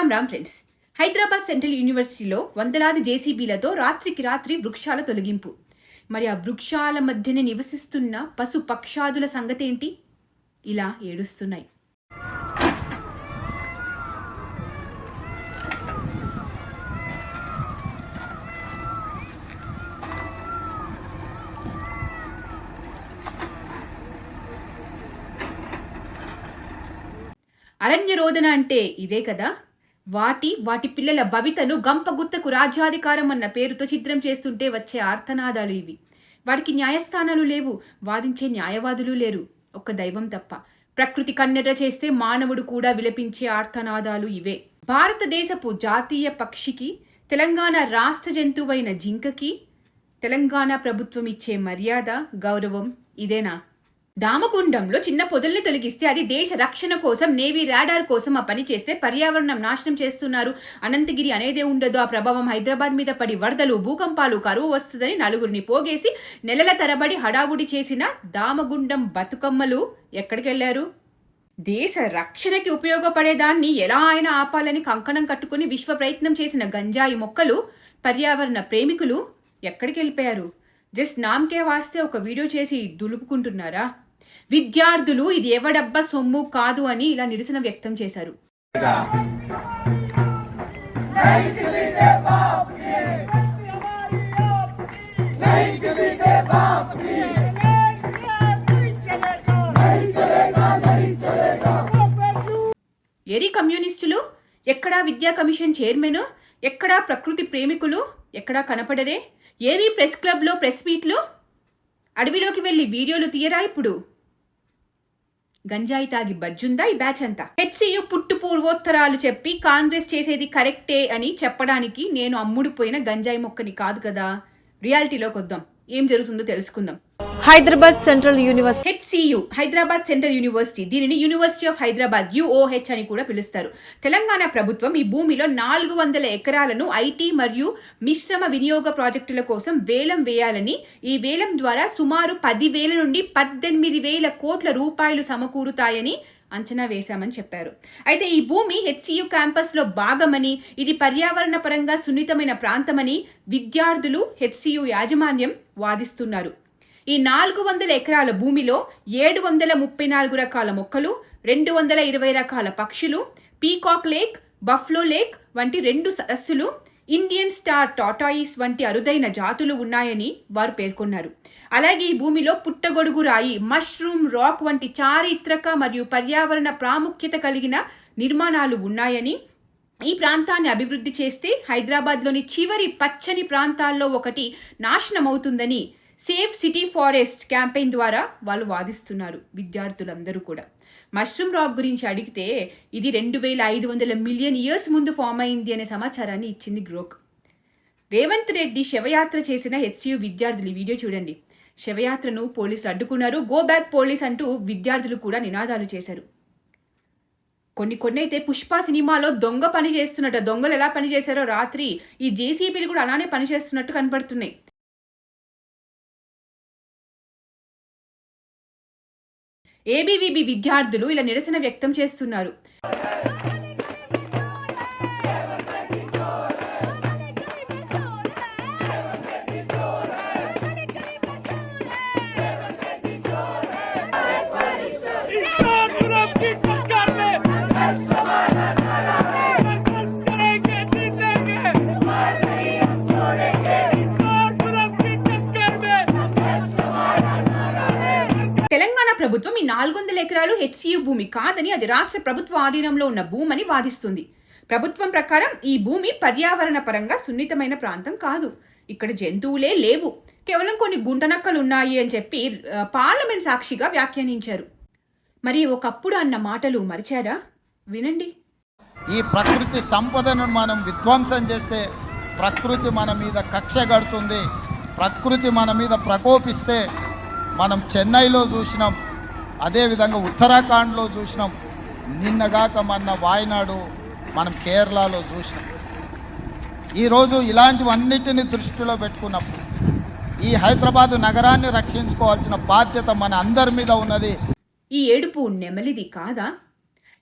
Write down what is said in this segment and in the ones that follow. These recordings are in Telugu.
రామ్ రామ్ ఫ్రెండ్స్. హైదరాబాద్ సెంట్రల్ యూనివర్సిటీలో వందలాది జేసీబీలతో రాత్రికి రాత్రి వృక్షాల తొలగింపు. మరి ఆ వృక్షాల మధ్యనే నివసిస్తున్న పశు పక్షాదుల సంగతేంటి? ఇలా ఏడుస్తున్నాయి. అరణ్య రోదన అంటే ఇదే కదా? వాటి వాటి పిల్లల భవితను గంపగుత్తకు రాజ్యాధికారం అన్న పేరుతో చిత్రం చేస్తుంటే వచ్చే ఆర్తనాదాలు ఇవి. వాడికి న్యాయస్థానాలు లేవు వాదించే న్యాయవాదులు లేరు. ఒక్క దైవం తప్ప. ప్రకృతి కన్నెర చేస్తే మానవుడు కూడా విలపించే ఆర్తనాదాలు ఇవే. భారతదేశపు జాతీయ పక్షికి తెలంగాణ రాష్ట్ర జంతువైన జింకకి తెలంగాణ ప్రభుత్వం ఇచ్చే మర్యాద గౌరవం ఇదేనా? దామగుండంలో చిన్న పొదల్ని తొలగిస్తే అది దేశ రక్షణ కోసం నేవీ రాడార్ కోసం ఆ పని చేస్తే పర్యావరణం నాశనం చేస్తున్నారు. అనంతగిరి అనేదే ఉండదు. ఆ ప్రభావం హైదరాబాద్ మీద పడి వరదలు భూకంపాలు కరువు వస్తుందని నలుగురిని పోగేసి నెలల తరబడి హడావుడి చేసిన దామగుండం బతుకమ్మలు ఎక్కడికెళ్ళారు? దేశ రక్షణకి ఉపయోగపడేదాన్ని ఎలా అయినా ఆపాలని కంకణం కట్టుకుని విశ్వ ప్రయత్నం చేసిన గంజాయి మొక్కలు పర్యావరణ ప్రేమికులు ఎక్కడికి వెళ్ళిపోయారు జస్ట్ నామకే వాస్తే ఒక వీడియో చేసి దులుపుకుంటున్నారా? విద్యార్థులు ఇది ఎవడబ్బ సొమ్ము కాదు అని ఇలా నిరసన వ్యక్తం చేశారు. ఎరి కమ్యూనిస్టులు? ఎక్కడా విద్యా కమిషన్ చైర్మన్? ఎక్కడా ప్రకృతి ప్రేమికులు? ఎక్కడా కనపడరే? ఏవి ప్రెస్ క్లబ్లో ప్రెస్ మీట్లు? అడవిలోకి వెళ్ళి వీడియోలు తీయరా ఇప్పుడు? గంజాయి తాగి బజ్జుందా ఈ బ్యాచ్ అంతా హెచ్సియు పుట్టు పూర్వోత్తరాలు చెప్పి కాంగ్రెస్ చేసేది కరెక్టే అని చెప్పడానికి నేను అమ్ముడుపోయిన గంజాయి మొక్కని కాదు కదా. రియాలిటీలోకి వద్దాం ఏం జరుగుతుందో తెలుసుకుందాం. Hyderabad Central University HCU Hyderabad Central University దీనిని యూనివర్సిటీ ఆఫ్ హైదరాబాద్ యుఓహెచ్ అని కూడా పిలుస్తారు. తెలంగాణ ప్రభుత్వం ఈ భూమిలో నాలుగు వందల ఎకరాలను ఐటీ మరియు మిశ్రమ వినియోగ ప్రాజెక్టుల కోసం వేలం వేయాలని ఈ వేలం ద్వారా సుమారు పది వేల నుండి పద్దెనిమిది వేల కోట్ల రూపాయలు సమకూరుతాయని అంచనా వేశామని చెప్పారు. అయితే ఈ భూమి హెచ్సియు క్యాంపస్లో భాగమని ఇది పర్యావరణ పరంగా సున్నితమైన ప్రాంతమని విద్యార్థులు హెచ్సియు యాజమాన్యం వాదిస్తున్నారు. ఈ నాలుగు వందల ఎకరాల భూమిలో ఏడు వందల ముప్పై నాలుగు రకాల మొక్కలు రెండు వందల ఇరవై రకాల పక్షులు పీకాక్ లేక్ బఫ్లో లేక్ వంటి రెండు సరస్సులు ఇండియన్ స్టార్ టాటాయిస్ వంటి అరుదైన జాతులు ఉన్నాయని వారు పేర్కొన్నారు. అలాగే ఈ భూమిలో పుట్టగొడుగు రాయి మష్రూమ్ రాక్ వంటి చారిత్రక మరియు పర్యావరణ ప్రాముఖ్యత కలిగిన నిర్మాణాలు ఉన్నాయని ఈ ప్రాంతాన్ని అభివృద్ధి చేస్తే హైదరాబాద్లోని చివరి పచ్చని ప్రాంతాల్లో ఒకటి నాశనమవుతుందని సేఫ్ సిటీ ఫారెస్ట్ క్యాంపెయిన్ ద్వారా వాళ్ళు వాదిస్తున్నారు విద్యార్థులందరూ కూడా. మష్రూమ్ రాక్ గురించి అడిగితే ఇది రెండు వేల ఐదు వందల మిలియన్ ఇయర్స్ ముందు ఫామ్ అయింది అనే సమాచారాన్ని ఇచ్చింది గ్రోక్. రేవంత్ రెడ్డి శవయాత్ర చేసిన హెచ్సియు విద్యార్థులు ఈ వీడియో చూడండి. శవయాత్రను పోలీసులు అడ్డుకున్నారు. గో బ్యాక్ పోలీస్ అంటూ విద్యార్థులు కూడా నినాదాలు చేశారు. కొన్ని కొన్ని అయితే పుష్ప సినిమాలో దొంగ పని చేస్తున్నట్టు దొంగలు ఎలా పని చేశారో రాత్రి ఈ జేసీబీలు కూడా అలానే పని చేస్తున్నట్టు కనపడుతున్నాయి. ఏబీవీబీ విద్యార్థులు ఇలా నిరసన వ్యక్తం చేస్తున్నారు. ప్రభుత్వం ఈ నాలుగు వందల ఎకరాలు హెచ్సియు భూమి కాదని అది రాష్ట్ర ప్రభుత్వ ఆధీనంలో ఉన్న భూమని వాదిస్తుంది. ప్రభుత్వం ప్రకారం ఈ భూమి పర్యావరణ పరంగా సున్నితమైన ప్రాంతం కాదు. ఇక్కడ జంతువులే లేవు. కేవలం కొన్ని గుంటనక్కలు ఉన్నాయి అని చెప్పి పార్లమెంట్ సాక్షిగా వ్యాఖ్యానించారు. మరి ఒకప్పుడు అన్న మాటలు మరిచారా? వినండి. ఈ ప్రకృతి సంపదను మనం విధ్వంసం చేస్తే ప్రకృతి మన మీద కక్ష కడుతుంది. ప్రకృతి మన మీద ప్రకోపిస్తే మనం చెన్నైలో చూసినాం. అదేవిధంగా ఉత్తరాఖండ్లో చూసినాం. నిన్నగాక మొన్న వాయనాడు మనం కేరళలో చూసినాం. ఈరోజు ఇలాంటివన్నిటిని దృష్టిలో పెట్టుకున్నప్పుడు ఈ హైదరాబాదు నగరాన్ని రక్షించుకోవాల్సిన బాధ్యత మన అందరి మీద ఉన్నది. ఈ ఏడుపు నెమలిది కాదా?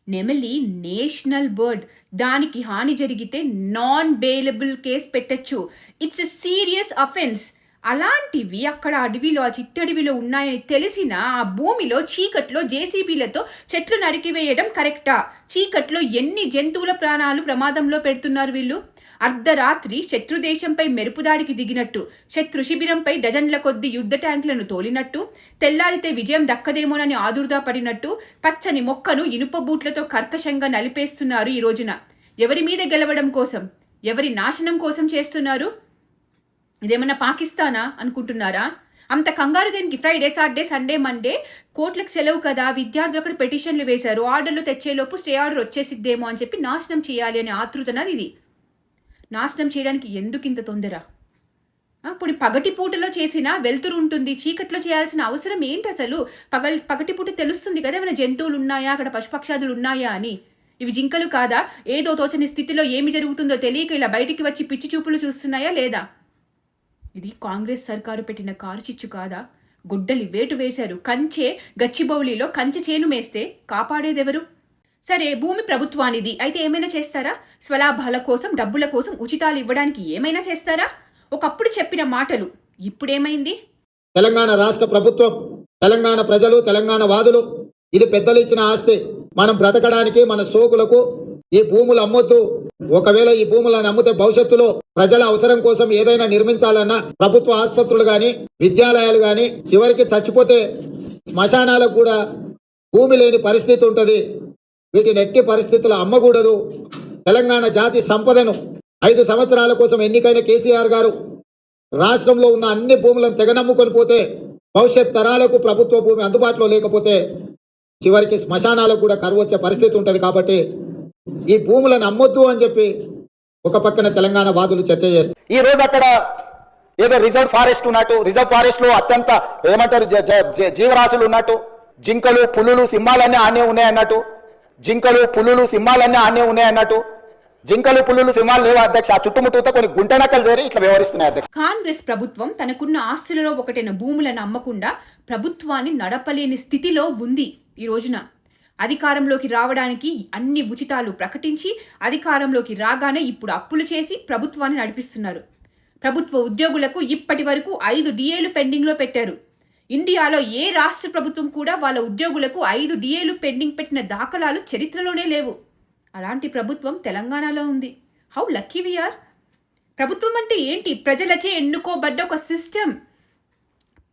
నెమలి నేషనల్ బర్డ్. దానికి హాని జరిగితే నాన్ బెయిలబుల్ కేస్ పెట్టచ్చు. It's a serious offence. అలాంటివి అక్కడ అడవిలో ఆ చిట్టడవిలో ఉన్నాయని తెలిసిన ఆ భూమిలో చీకట్లో జేసీబీలతో చెట్లు నరికివేయడం కరెక్టా? చీకట్లో ఎన్ని జంతువుల ప్రాణాలు ప్రమాదంలో పెడుతున్నారు వీళ్ళు? అర్ధరాత్రి శత్రుదేశంపై మెరుపుదాడికి దిగినట్టు శత్రు శిబిరంపై డజన్ల కొద్ది యుద్ధ ట్యాంకులను తోలినట్టు తెల్లారితే విజయం దక్కదేమోనని ఆదుర్దా పడినట్టు పచ్చని మొక్కను ఇనుప బూట్లతో కర్కశంగా నలిపేస్తున్నారు ఈ రోజున. ఎవరి మీద గెలవడం కోసం? ఎవరి నాశనం కోసం చేస్తున్నారు? ఇదేమన్నా పాకిస్తానా అనుకుంటున్నారా? అంత కంగారు దేనికి? ఫ్రైడే సాటర్డే సండే మండే కోట్లకు సెలవు కదా విద్యార్థులు అక్కడ పెటిషన్లు వేశారు ఆర్డర్లు తెచ్చేలోపు స్టే ఆర్డర్ వచ్చేసిద్దేమో అని చెప్పి నాశనం చేయాలి అనే ఆతృతనది ఇది. నాశనం చేయడానికి ఎందుకు ఇంత తొందర? ఇప్పుడు పగటి పూటలో చేసినా వెలుతురు ఉంటుంది చీకట్లో చేయాల్సిన అవసరం ఏంటి అసలు? పగల్ పగటి పూట తెలుస్తుంది కదా ఏమైనా జంతువులు ఉన్నాయా అక్కడ పశుపక్షాదులు ఉన్నాయా అని. ఇవి జింకలు కాదా? ఏదో తోచని స్థితిలో ఏమి జరుగుతుందో తెలియక ఇలా బయటికి వచ్చి పిచ్చి చూపులు చూస్తున్నాయా లేదా? ఇది కాంగ్రెస్ సర్కారు పెట్టిన కారు చిచ్చు కాదా? గుడ్డలి వేటు వేశారు. కంచె గచ్చిబౌలిలో కంచె చేను మేస్తే కాపాడేదెవరు? సరే భూమి ప్రభుత్వానిది. అయితే ఏమైనా చేస్తారా? స్వలాభాల కోసం డబ్బుల కోసం ఉచితాలు ఇవ్వడానికి ఏమైనా చేస్తారా? ఒకప్పుడు చెప్పిన మాటలు ఇప్పుడేమైంది? తెలంగాణ రాష్ట్ర ప్రభుత్వం తెలంగాణ ప్రజలు తెలంగాణ వాదులు ఇది పెద్దలు ఇచ్చిన ఆస్తి. మనం బ్రతకడానికి మన సోకులకు ఈ భూములు అమ్మొద్దు. ఒకవేళ ఈ భూములను అమ్మితే భవిష్యత్తులో ప్రజల అవసరం కోసం ఏదైనా నిర్మించాలన్నా ప్రభుత్వ ఆసుపత్రులు గాని విద్యాలయాలు గాని చివరికి చచ్చిపోతే శ్మశానాలకు కూడా భూమి లేని పరిస్థితి ఉంటుంది. వీటిని ఎట్టి పరిస్థితులు అమ్మకూడదు. తెలంగాణ జాతి సంపదను ఐదు సంవత్సరాల కోసం ఎన్నికైన కేసీఆర్ గారు రాష్ట్రంలో ఉన్న అన్ని భూములను తెగనమ్ముకొని పోతే భవిష్యత్ తరాలకు ప్రభుత్వ భూమి అందుబాటులో లేకపోతే చివరికి శ్మశానాలకు కూడా కరువు వచ్చే పరిస్థితి ఉంటుంది కాబట్టి ఈ భూములను అమ్మొద్దు అని చెప్పి ఒక పక్కన తెలంగాణ వాదులు చర్చ చేస్తారు ఈ రోజు అక్కడ ఏదో రిజర్వ్ ఫారెస్ట్ ఉన్నట్టు రిజర్వ్ ఫారెస్ట్లో అత్యంత ఏమంటారు జీవరాశులు ఉన్నట్టు జింకలు పులులు సింహాలన్నీ ఆనే ఉన్నాయి అన్నట్టు జింకలు పులులు సింహాలన్నీ ఆనే ఉన్నాయి అన్నట్టు జింకలు పులులు సింహాలు లేవు అధ్యక్ష? ఆ చుట్టుముట్టుతో కొన్ని గుంటనక్కలు చేరి ఇట్లా వ్యవహరిస్తున్నాయి అధ్యక్ష. కాంగ్రెస్ ప్రభుత్వం తనకున్న ఆస్తులలో ఒకటైన భూములను అమ్మకుండా ప్రభుత్వాన్ని నడపలేని స్థితిలో ఉంది ఈ రోజున. అధికారంలోకి రావడానికి అన్ని ఉచితాలు ప్రకటించి అధికారంలోకి రాగానే ఇప్పుడు అప్పులు చేసి ప్రభుత్వాన్ని నడిపిస్తున్నారు. ప్రభుత్వ ఉద్యోగులకు ఇప్పటి వరకు ఐదు డిఏలు పెండింగ్లో పెట్టారు. ఇండియాలో ఏ రాష్ట్ర ప్రభుత్వం కూడా వాళ్ళ ఉద్యోగులకు ఐదు డిఏలు పెండింగ్ పెట్టిన దాఖలాలు చరిత్రలోనే లేవు. అలాంటి ప్రభుత్వం తెలంగాణలో ఉంది. హౌ లక్కీ వీఆర్ ప్రభుత్వం అంటే ఏంటి? ప్రజలచే ఎన్నుకోబడ్డ ఒక సిస్టమ్.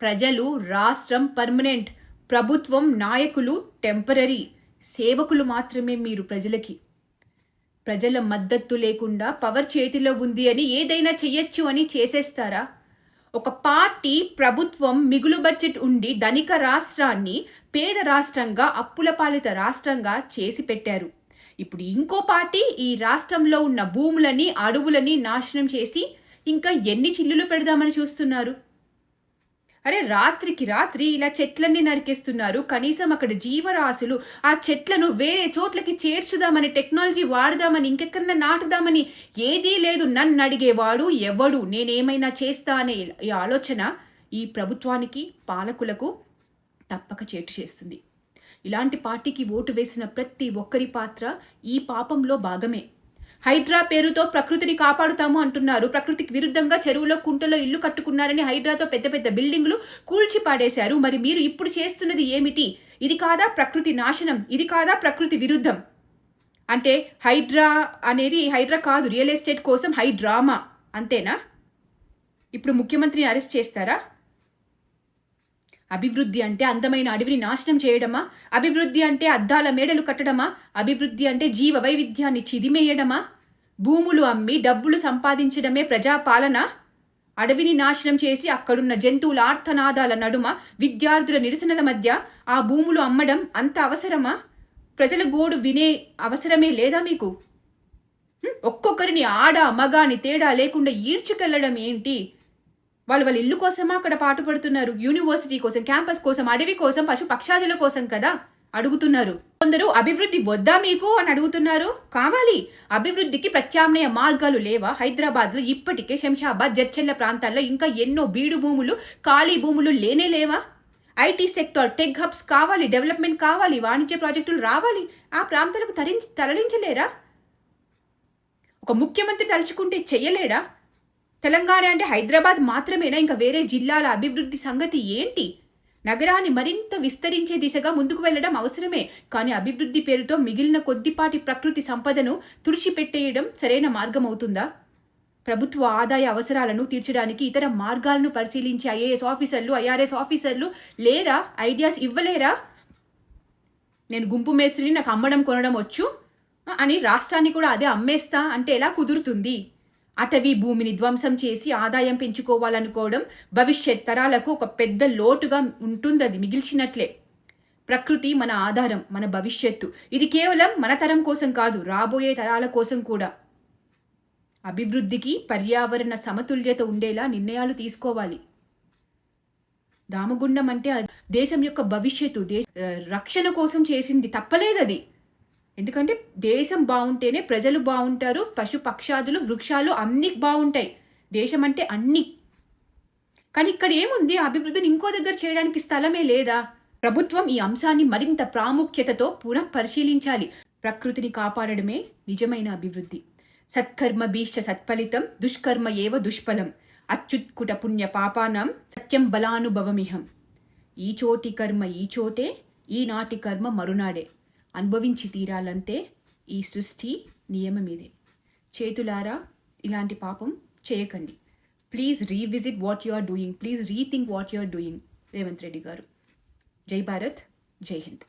ప్రజలు రాష్ట్రం పర్మనెంట్. ప్రభుత్వం నాయకులు టెంపరరీ. సేవకులు మాత్రమే మీరు ప్రజలకి. ప్రజల మద్దతు లేకుండా పవర్ చేతిలో ఉంది అని ఏదైనా చెయ్యొచ్చు అని చేసేస్తారా? ఒక పార్టీ ప్రభుత్వం మిగులు బడ్జెట్ ఉండి ధనిక రాష్ట్రాన్ని పేద రాష్ట్రంగా అప్పుల పాలిత రాష్ట్రంగా చేసి పెట్టారు. ఇప్పుడు ఇంకో పార్టీ ఈ రాష్ట్రంలో ఉన్న భూములని అడవులని నాశనం చేసి ఇంకా ఎన్ని చిల్లులు పెడదామని చూస్తున్నారు? అరే రాత్రికి రాత్రి ఇలా చెట్లన్నీ నరికేస్తున్నారు. కనీసం అక్కడ జీవరాశులు ఆ చెట్లను వేరే చోట్లకి చేర్చుదామని టెక్నాలజీ వాడదామని ఇంకెక్కడన్నా నాటుదామని ఏదీ లేదు. నన్ను అడిగేవాడు ఎవడు? నేనేమైనా చేస్తా అనే ఈ ఆలోచన ఈ ప్రభుత్వానికి పాలకులకు తప్పక చేటు చేస్తుంది. ఇలాంటి పార్టీకి ఓటు వేసిన ప్రతి ఒక్కరి పాత్ర ఈ పాపంలో భాగమే. హైడ్రా పేరుతో ప్రకృతిని కాపాడుతాము అంటున్నారు. ప్రకృతికి విరుద్ధంగా చెరువులో కుంటలో ఇల్లు కట్టుకున్నారని హైడ్రాతో పెద్ద పెద్ద బిల్డింగులు కూల్చి పాడేశారు మరి మీరు ఇప్పుడు చేస్తున్నది ఏమిటి? ఇది కాదా ప్రకృతి నాశనం? ఇది కాదా ప్రకృతి విరుద్ధం? అంటే హైడ్రా అనేది హైడ్రా కాదు రియల్ ఎస్టేట్ కోసం హైడ్రామా? అంతేనా? ఇప్పుడు ముఖ్యమంత్రిని అరెస్ట్ చేస్తారా? అభివృద్ధి అంటే అందమైన అడవిని నాశనం చేయడమా? అభివృద్ధి అంటే అద్దాల మేడలు కట్టడమా? అభివృద్ధి అంటే జీవ వైవిధ్యాన్ని చిదిమేయడమా? భూములు అమ్మి డబ్బులు సంపాదించడమే ప్రజాపాలన? అడవిని నాశనం చేసి అక్కడున్న జంతువుల ఆర్తనాదాల నడుమ విద్యార్థుల నిరసనల మధ్య ఆ భూములు అమ్మడం అంత అవసరమా? ప్రజల గోడు వినే అవసరమే లేదా మీకు? ఒక్కొక్కరిని ఆడ మగాని తేడా లేకుండా ఈడ్చుకెళ్ళడం ఏంటి? వాళ్ళు వాళ్ళ ఇల్లు కోసమా అక్కడ పాటుపడుతున్నారు? యూనివర్సిటీ కోసం క్యాంపస్ కోసం అడవి కోసం పశు పక్షాదుల కోసం కదా? అడుగుతున్నారు. కొందరు అభివృద్ధి వద్దా మీకు? అని అడుగుతున్నారు. కావాలి. అభివృద్ధికి ప్రత్యామ్నాయ మార్గాలు లేవా? హైదరాబాద్లో ఇప్పటికే శంషాబాద్ జడ్చెల్ల ప్రాంతాల్లో ఇంకా ఎన్నో బీడు భూములు ఖాళీ భూములు లేనే లేవా? ఐటీ సెక్టార్ టెక్ హబ్స్ కావాలి డెవలప్మెంట్ కావాలి వాణిజ్య ప్రాజెక్టులు రావాలి. ఆ ప్రాంతాలకు తరించి తరలించలేరా? ఒక ముఖ్యమంత్రి తలుచుకుంటే చెయ్యలేడా? తెలంగాణ అంటే హైదరాబాద్ మాత్రమేనా? ఇంకా వేరే జిల్లాల అభివృద్ధి సంగతి ఏంటి? నగరాన్ని మరింత విస్తరించే దిశగా ముందుకు వెళ్ళడం అవసరమే. కానీ అభివృద్ధి పేరుతో మిగిలిన కొద్దిపాటి ప్రకృతి సంపదను తుడిచిపెట్టేయడం సరైన మార్గం అవుతుందా ప్రభుత్వ ఆదాయ అవసరాలను తీర్చడానికి ఇతర మార్గాలను పరిశీలించే ఐఏఎస్ ఆఫీసర్లు ఐఆర్ఎస్ ఆఫీసర్లు లేరా? ఐడియాస్ ఇవ్వలేరా? నేను గుంపు మేస్త్రిని నాకు అమ్మడం కొనడం వచ్చు? అని రాష్ట్రాన్ని కూడా అదే అమ్మేస్తా అంటే ఎలా కుదురుతుంది? అటవీ భూమిని ధ్వంసం చేసి ఆదాయం పెంచుకోవాలనుకోవడం భవిష్యత్ తరాలకు ఒక పెద్ద లోటుగా ఉంటుంది అది మిగిల్చినట్లే. ప్రకృతి మన ఆధారం మన భవిష్యత్తు. ఇది కేవలం మన తరం కోసం కాదు రాబోయే తరాల కోసం కూడా. అభివృద్ధికి పర్యావరణ సమతుల్యత ఉండేలా నిర్ణయాలు తీసుకోవాలి. దామగుండం అంటే దేశం యొక్క భవిష్యత్తు దేశ రక్షణ కోసం చేసింది తప్పలేదు అది ఎందుకంటే దేశం బాగుంటేనే ప్రజలు బాగుంటారు పశు పక్షాదులు వృక్షాలు అన్నీ బాగుంటాయి. దేశం అంటే అన్ని. కానీ ఇక్కడ ఏముంది? అభివృద్ధిని ఇంకో దగ్గర చేయడానికి స్థలమే లేదా? ప్రభుత్వం ఈ అంశాన్ని మరింత ప్రాముఖ్యతతో పునః పరిశీలించాలి. ప్రకృతిని కాపాడడమే నిజమైన అభివృద్ధి. సత్కర్మ భీష్ట సత్ఫలితం దుష్కర్మ ఏవ దుష్ఫలం. అత్యుత్కుట పుణ్య పాపానం సత్యం బలానుభవమిహం. ఈ చోటి కర్మ ఈ చోటే ఈనాటి కర్మ మరునాడే. అనుభవించి తీరాలంతే ఈ సృష్టి నియమం ఇదే చేతులారా ఇలాంటి పాపం చేయకండి. Please revisit what you are doing. Please rethink what you are doing. Revanth Reddy గారు. జై భారత్ జై హింద్.